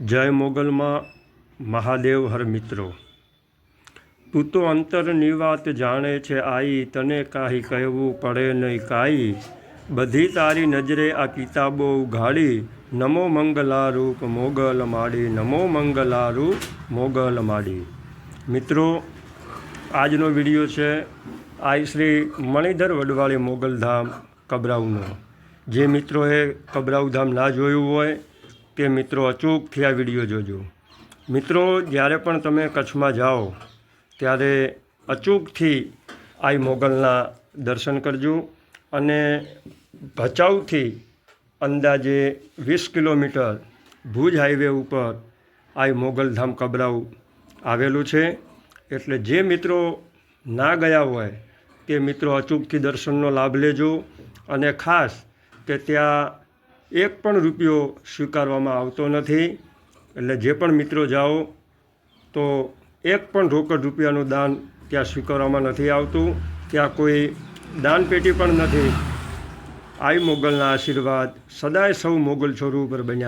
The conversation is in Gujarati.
જય મોગલમાં મહાદેવ હર મિત્રો. તું તો અંતરની વાત જાણે છે, આઈ, તને કાંઈ કહેવું પડે નહીં કાંઈ. બધી તારી નજરે આ કિતાબો ઉઘાડી, નમો મંગલારૂપ મોગલ માડી, નમો મંગલારૂપ મોગલ માડી. મિત્રો, આજનો વીડિયો છે આઈ શ્રી મણિધર વડવાળી મોગલધામ કબરાઉનો. જે મિત્રોએ કબરાઉ ના જોયું હોય તે મિત્રો અચૂકથી આ વીડિયો જોજો. મિત્રો, જ્યારે પણ તમે કચ્છમાં જાઓ, ત્યારે અચૂકથી આઈ મોગલના દર્શન કરજો અને ભચાઉથી અંદાજે વીસ કિલોમીટર ભુજ હાઈવે ઉપર આઈ મોગલધામ કબરાઉ આવેલું છે. એટલે જે મિત્રો ના ગયા હોય, તે મિત્રો અચૂકથી દર્શનનો લાભ લેજો અને ખાસ કે ત્યાં એક પણ રૂપિયો સ્વીકારવામાં આવતો નથી. એટલે જે પણ મિત્રો જાઓ, તો એક પણ રોકડ રૂપિયાનું દાન ત્યાં સ્વીકારવામાં નથી આવતું. ત્યાં કોઈ દાન પેટી પણ નથી. આઈ મોગલના આશીર્વાદ. સદાય સૌ મોગલ છોરું ઉપર બન્યા